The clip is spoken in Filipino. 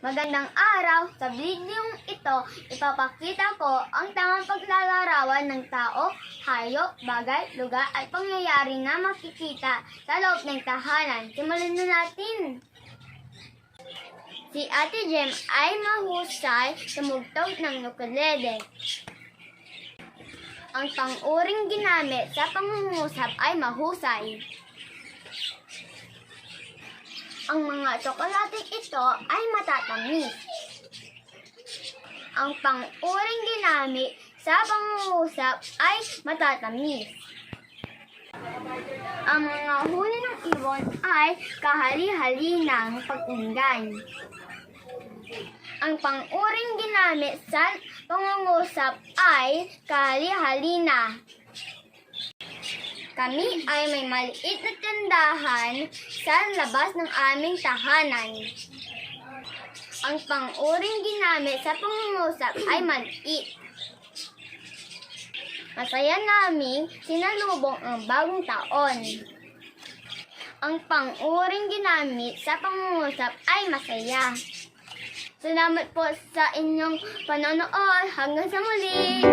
Magandang araw! Sa videong ito, ipapakita ko ang tamang paglalarawan ng tao, hayop, bagay, lugar at pangyayari na makikita sa loob ng tahanan. Simulan na natin! Si Ate Jem ay mahusay sa mugtog ng ukulele. Ang pang-uring ginamit sa pangungusap ay mahusay. Ang mga tsokolating ito ay matatamis. Ang pang-uring ginamit sa pangungusap ay matatamis. Ang mga huli ng ibon ay kahali-halinang pag-inggan. Ang pang-uring ginamit sa pangungusap ay kahali-halina. Kami ay may maliit na tindahan sa labas ng aming tahanan. Ang pang-uring ginamit sa pangungusap ay maliit. Masaya naming sinalubong ang bagong taon. Ang pang-uring ginamit sa pangungusap ay masaya. Salamat po sa inyong panonood. Hanggang sa muli!